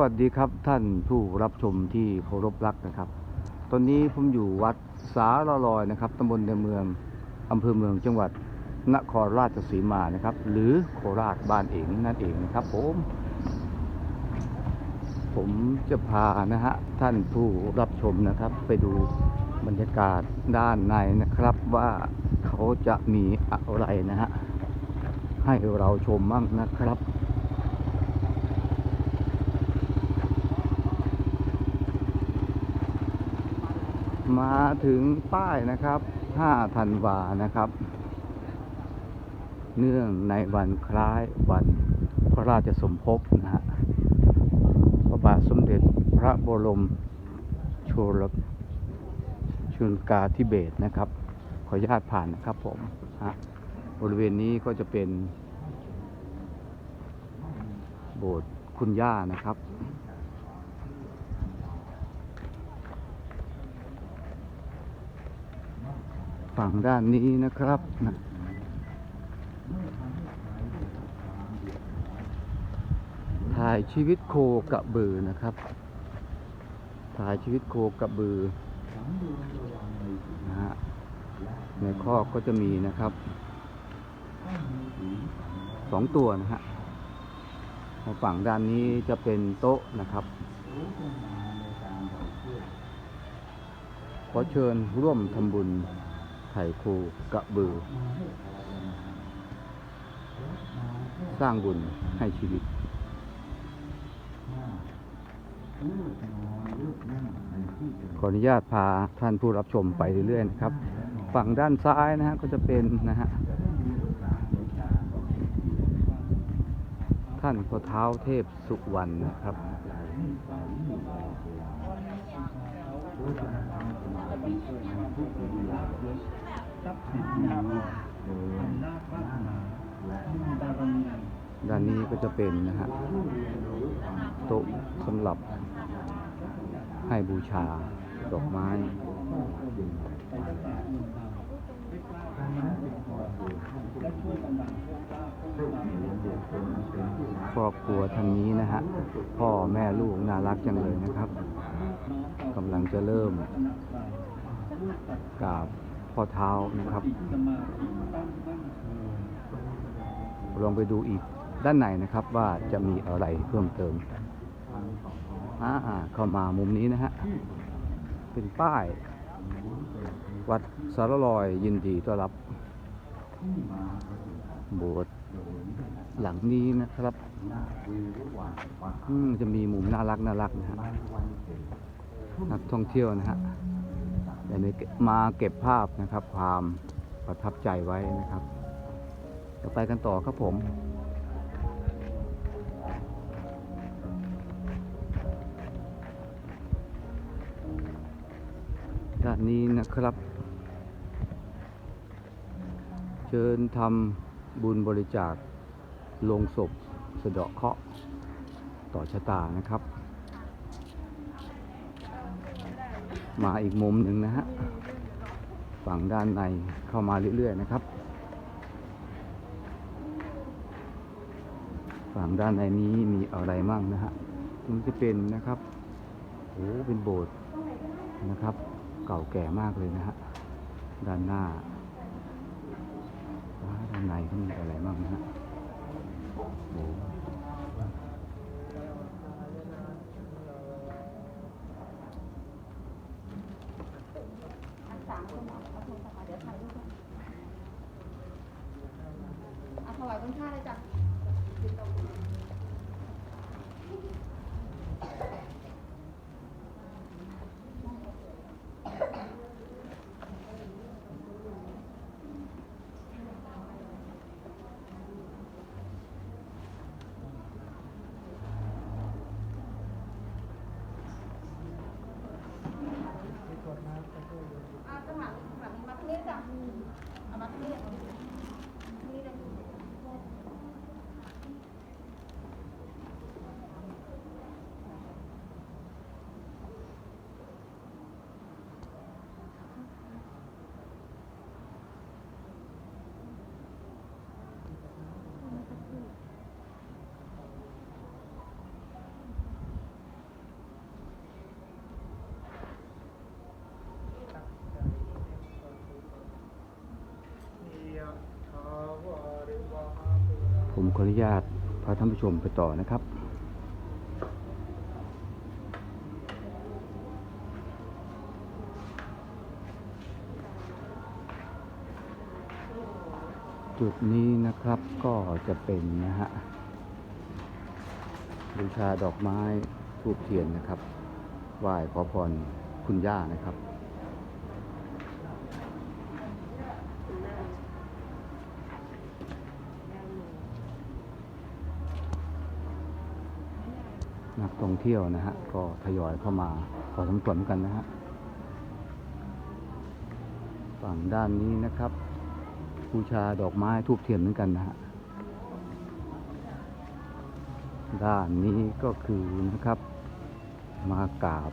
วัสดีครับท่านผู้รับชมที่เคารพรักนะครับ ตอนนี้ผมอยู่วัดสาลลอยนะครับตำบลในเมืองอำเภอเมืองจังหวัดนครราชสีมานะครับ หรือโคราชบ้านเองนั่นเองนะครับผม ผมจะพานะฮะท่านผู้รับชมนะครับ ไปดูบรรยากาศด้านในนะครับว่าเขาจะมีอะไรนะฮะให้เราชมมั่งนะครับ มาถึงป้ายนะครับ 5 ธันวานะครับ เนื่องในวันคล้ายวันพระราชสมภพนะฮะ พระบาทสมเด็จพระบรมโชลชุนกาธิเบศรนะครับ ขออนุญาตผ่านนะครับผมฮะบริเวณนี้ก็จะเป็น โบสถ์คุณย่านะครับ ฝั่งด้านนี้นะครับนะถ่ายชีวิตโคกระบือนะครับ ถ่ายชีวิตโคกระบือนะฮะในคอกก็จะมีนะครับสองตัวนะฮะฝั่งด้านนี้จะเป็นโต๊ะนะครับขอเชิญร่วมทำบุญ ไถ่คูกระบือ สร้างบุญให้ชีวิตขออนุญาตพาท่านผู้รับชมไปเรื่อยๆนะครับ ฝั่งด้านซ้ายนะฮะก็จะเป็นนะฮะท่านพระเท้าเทพสุวรรณนะครับ ด้านนี้ก็จะเป็นนะฮะโต๊ะสำหรับให้บูชาดอกไม้ครอบครัวทางนี้นะฮะ พ่อแม่ลูกน่ารักจังเลยนะครับกำลังจะเริ่ม กราบพ่อเท้านะครับ ลองไปดูอีกด้านในนะครับว่าจะมีอะไรเพิ่มเติมอ่าเข้ามามุมนี้นะฮะ เป็นป้าย วัดสารลอยยินดีต้อนรับโบสถ์หลังนี้นะครับจะมีมุมน่ารักน่ารักนะฮะนักท่องเที่ยวนะฮะ แต่มาเก็บภาพนะครับ ความประทับใจไว้นะครับเดี๋ยวไปกันต่อครับผมด้านนี้นะครับ เชิญทำบุญบริจาคลงศพสะเดาะเคาะต่อชะตานะครับ มาอีกมุมหนึ่งนะฮะฝั่งด้านในเข้ามาเรื่อยๆนะครับ ฝั่งด้านในนี้มีอะไรมั่งนะฮะมันจะเป็นนะครับโอ้เป็นโบสถ์นะครับ เก่าแก่มากเลยนะฮะด้านหน้าด้านในเขามีอะไรบ้างนะฮะโอ้ เอาถวายคุณค่าเลยจ้ะ น ขออนุญาตพาท่านผู้ชมไปต่อนะครับ จุดนี้นะครับก็จะเป็นนะฮะบูชาดอกไม้ทูบเทียนนะครับไหว้ขอพรคุณย่านะครับ ท่องเที่ยวนะฮะ ก็ทยอยเข้ามาพอสมควรเหมือนกันนะฮะ ฝั่งด้านนี้นะครับบูชาดอกไม้ทูบเทียนเหมือนกันนะฮะ ด้านนี้ก็คือนะครับ มากราบ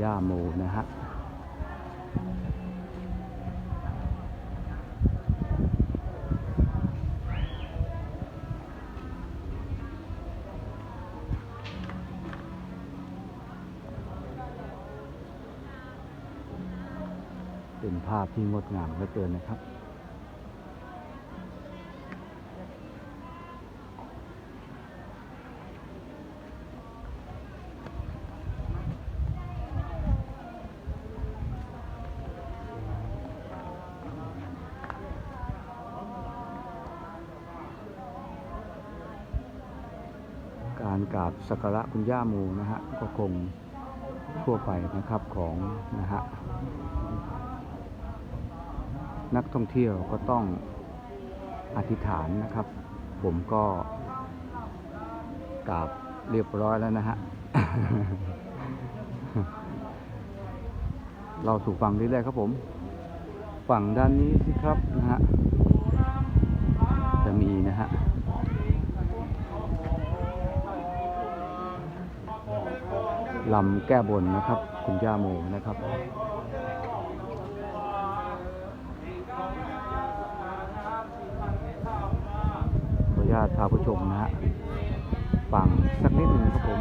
ย่าโมนะฮะาพที่งดงามเหลือเกินนะครับ การกราบสักการะคุณย่าโมนะฮะก็คงทั่วไปนะครับของนะฮะ นักท่องเที่ยวก็ต้องอธิษฐานนะครับ ผมก็กราบเรียบร้อยแล้วนะฮะเราสู่ฝั่งนี้เลยครับผม ฝั่งด้านนี้สิครับนะฮะจะมีนะฮะลำแก้บนนะครับ คุณย่าโมนะครับ ขออนุญาตพาผู้ชมนะฮะฟังสักนิดหนึ่งครับผม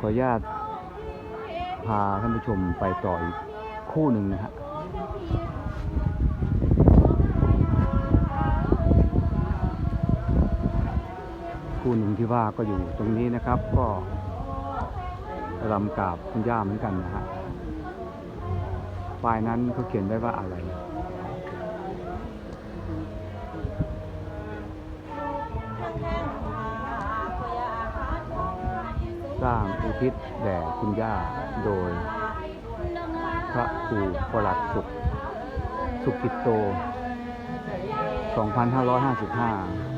ขออนุญาตพาท่านผู้ชมไปต่ออีกคู่หนึ่งนะฮะคู่หนึ่งที่ว่าก็อยู่ตรงนี้นะครับ ก็รำกราบคุณย่าเหมือนกันนะฮะ ป้ายนั้นเขาเขียนไว้ว่าอะไร สร้างอุทิศแด่คุณย่าโดย พระครูประหลัดสุข สุกิตโต 2555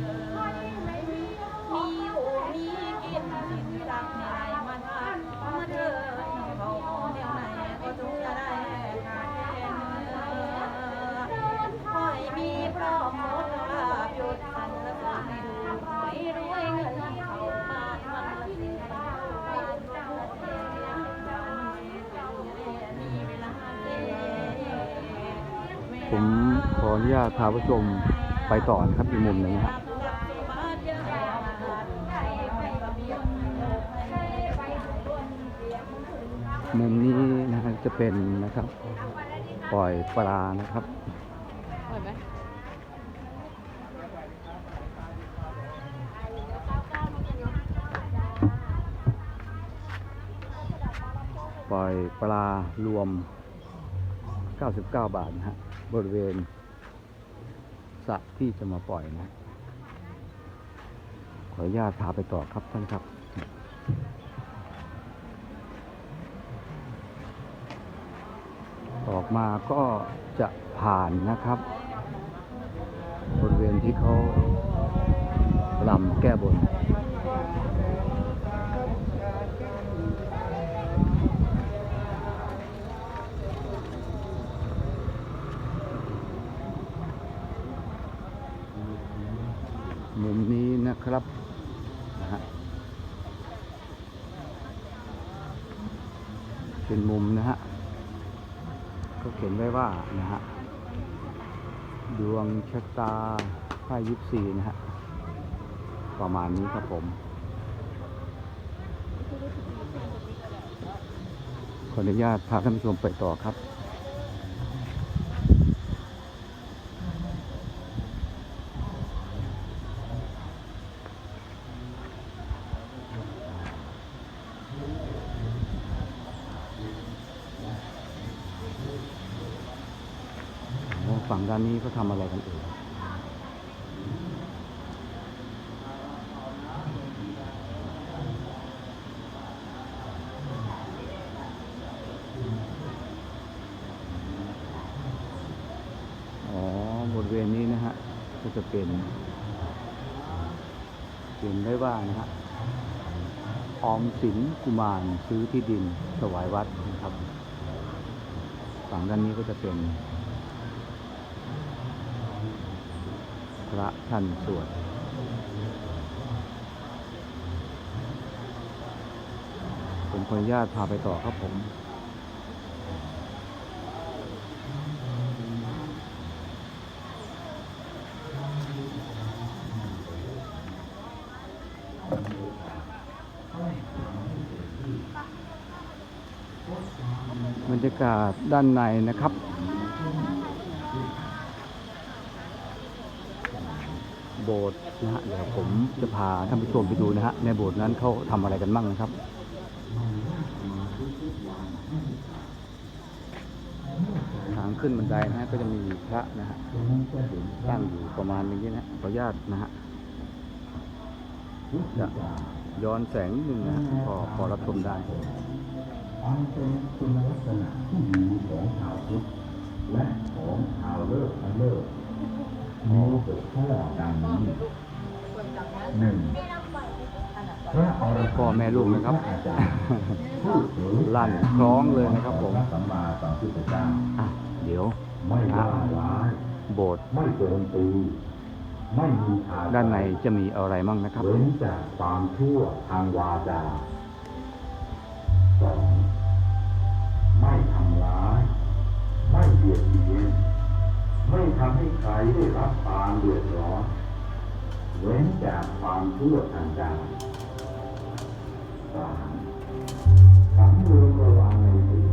นุญาตพาผู้ชมไปต่อนะครับอีกมุมหนึ่งนะฮะมุมนี้นะครับจะเป็นนะครับ ปล่อยปลานะครับปล่อยปลารวม 99 บาทนะฮะบริเวณะที่จะมาปล่อยนะ ขออนุญาตพาไปต่อครับท่านครับ ออกมาก็จะผ่านนะครับ บริเวณที่เขาลำแก้บน มุมนี้นะครับนะฮะเป็นมุมนะฮะ ก็เขียนไว้ว่านะฮะดวงชะตาไพ่ยิปซีนะฮะประมาณนี้ครับผม ขออนุญาตพาท่านผู้ชมไปต่อครับานนี้ก็ทำอะไรกันเอ่ยอ๋อบริเวณนี้นะฮะ ก็จะเป็นเขียนได้ว่านะฮะออมสินกุมารซื้อที่ดินถวายวัดนะครับ ฝั่งด้านนี้ก็จะเป็น พระท่านสวดผมขออนุญาตพาไปต่อครับผมบรรยากาศด้านในนะครับ โบสถ์นะฮะเดี๋ยวผมจะพาท่านผู้ชมไปดูนะฮะในโบสถ์นั้นเขาทำอะไรกันบ้างนะครับทางขึ้นบันไดนะฮะก็จะมีพระนะฮะตั้งอยู่ประมาณนี้นะขออนุญาตนะฮะจะย้อนแสงนิดนึงนะพอพอรับชมได้อันเป็นคุณลักษณะที่ดีของชาวพุทธและของชาวเลิกและเลิก มีหัวข้อดังนี้หนึ่งพระอรหันต์พ่อแม่ลูกนะครับอาจารย์ผู้เผยลั่นคล้องเลยนะครับผมพระสัมมาสัมพุทธเจ้าอะเดี๋ยว ไม่นะว่าฮะร้ายโบสถ์ไม่โจมตีไม่มีอาด้านในจะมีอะไรมั่งนะครับ เว้นจากความชั่วทางวาจาสองไม่ทำร้าย ไม่เบียดเบียน ไม่ทำให้ใครได้รับความเดือดร้อนเว้นจากความชั่วทางกายสามสำรวมระวังในสิ่ง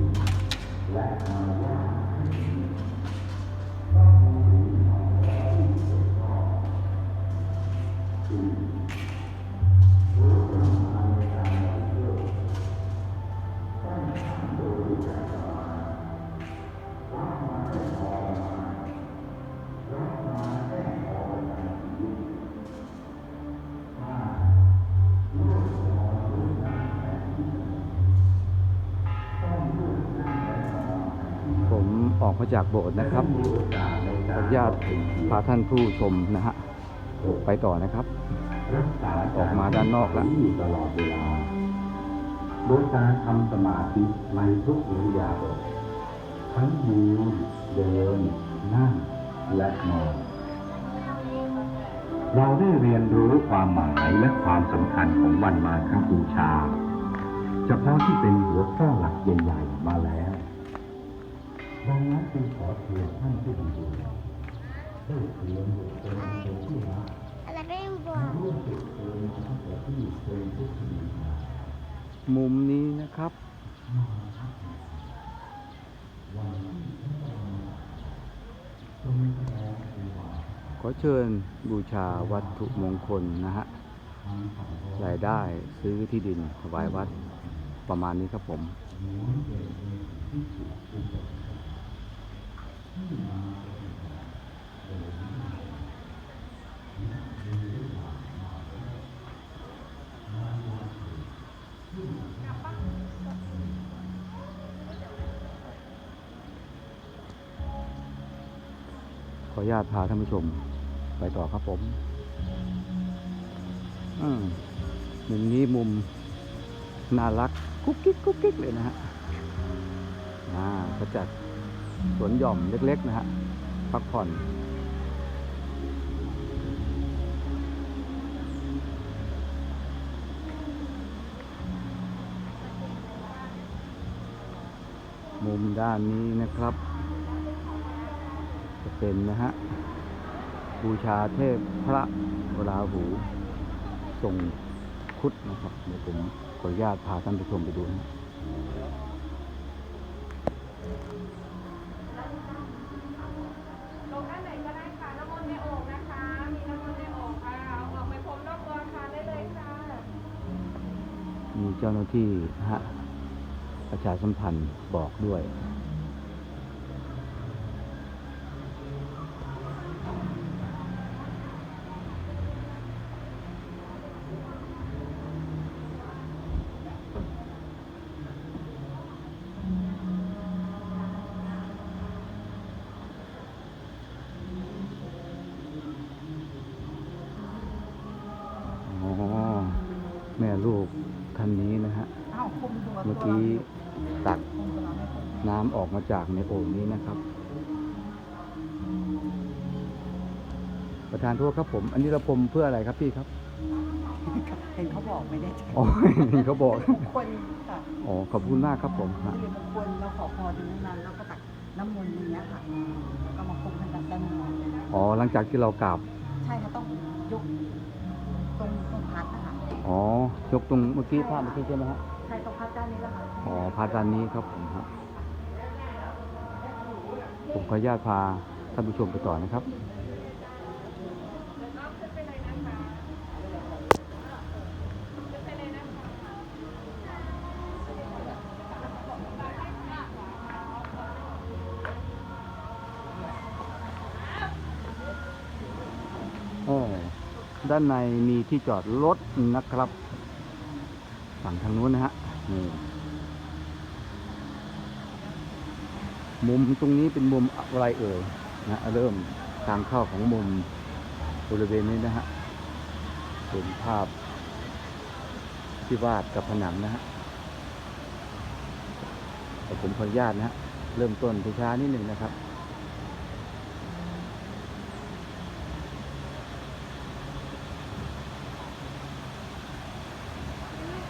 และ ออกมาจากโบสถ์นะครับอนขอการอนุญาตพาท่านผู้ชมนะฮะไปต่อนะครับ ออกมาด้านนอกละอยู่ตลอดเวลาโดยการทำสมาธิในทุกอิริยาบถทั้งยืนเดิน นั่ง และนอนเราได้เรียนรู้ความหมายและความสำคัญของวันมาฆบูชา เฉพาะที่เป็นหัวข้อหลักใหญ่ๆมาแล้ว ดังนั้นจึงขอเชิญท่านผู้มีบุญได้เตรียมบุตรเป็นเป็นที่รักอะไรก็ยังบอมากร่วมติดเชิญมาแต่ที่เคยทุกทีมามุมนี้นะครับขอเชิญบูชาวัตถุมงคลนะฮะรายได้ซื้อที่ดินถวายวัดประมาณนี้ครับผม ขออนุญาตพาท่านผู้ชมไปต่อครับผมอืมมุมนี้มุมน่ารักกุ๊กกิ๊กกุ๊กกิ๊กเลยนะฮะอ่าก็จัด สวนหย่อมเล็กๆนะฮะพักผ่อนมุมด้านนี้นะครับ จะเป็นนะฮะ บูชาเทพพระราหูทรงคุดนะครับ เดี๋ยวผมขออนุญาตพาท่านผู้ชมไปดูนะ ลงด้านไหนก็ได้ค่ะ น้ำมนต์ในโอ่งนะคะ มีน้ำมนต์ในโอ่งค่ะ เอาออกไปพรมรอบตัวอาคารได้เลยค่ะ มี เจ้าหน้าที่นะฮะประชาสัมพันธ์บอกด้วยอ๋อแม่ลูก เมื่อกี้ตักคุมตัวเราไม่คุมน้ำออกมาจากในโอ่งนี้นะครับ ประธานโทษครับผม อันนี้เราพรมเพื่ออะไรครับพี่ครับเห็นเขาบอกไม่ได้อ๋อเห็นเขาบอกคนค่ะอ๋อขอบคุณมากครับผมฮะคือมงคลเราขอพรตรงนั้นแล้วก็ตักน้ำมนต์อย่างเงี้ยค่ะแล้วก็มาคุมให้ตักด้านนอกอ๋อหลังจากที่เรากราบใช่เขาต้องยกตรงตรงพัดนะคะอ๋อยกตรงเมื่อกี้ภาพเมื่อกี้ใช่ไหมฮะ ใช่ตรงพัดด้านนี้แหละค่ะอ๋อพาด้านนี้ครับผมฮะผมขออนุญาตพาท่านผู้ชมไปต่อนะครับโอ้ด้านในมีที่จอดรถนะครับ ฝั่งทางนู้นนะฮะนี่มุมตรงนี้เป็นมุมอะไรเอ่ยนะเริ่มทางเข้าของมุมบริเวณนี้นะฮะเป็นภาพที่วาดกับผนังนะฮะแต่ผมขออนุญาตนะฮะเริ่มต้นช้าๆนิดหนึ่งนะครับ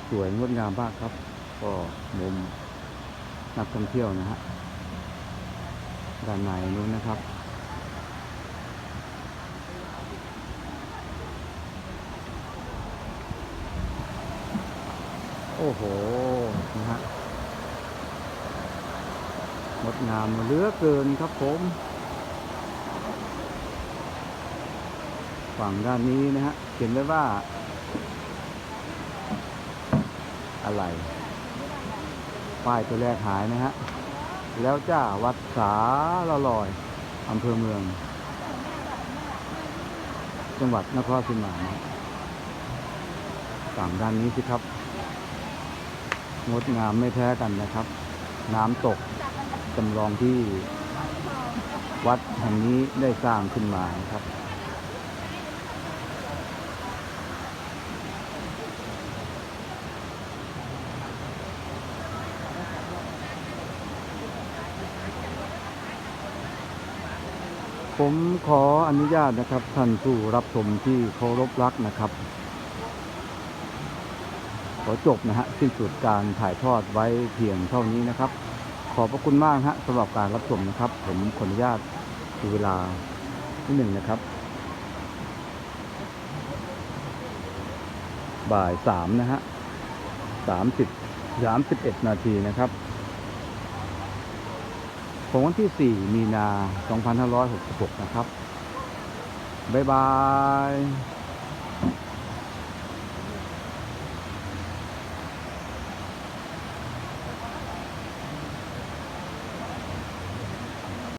สวยงดงามมากครับ ก็มุมนักท่องเที่ยวนะฮะด้านในนู้นนะครับโอ้โห นะฮะ งดงามเหลือเกินครับผม ฝั่งด้านนี้นะฮะ เขียนไว้ว่า อะไร ป้ายตัวแรกหายนะฮะ แล้วจ้าวัดสาละลอยอำเภอเมือง จังหวัดนครศรีมานะฝั่งด้านนี้สิครับ งดงามไม่แพ้กันนะครับ น้ำตกจำลองที่วัดแห่งนี้ได้สร้างขึ้นมาครับ ผมขออนุญาตนะครับ ท่านผู้รับชมที่เคารพรักนะครับ ขอจบนะฮะสิ้นสุดการถ่ายทอดไว้เพียงเท่านี้นะครับ ขอบพระคุณมากฮะสำหรับการรับชมนะครับ ผมขออนุญาตดูเวลาที่หนึ่งนะครับ บ่ายสามนะฮะสามสิบสามสิบเอ็ดนาทีนะครับ ของวันที่ 4 มีนา 2566 นะครับ บ๊ายบาย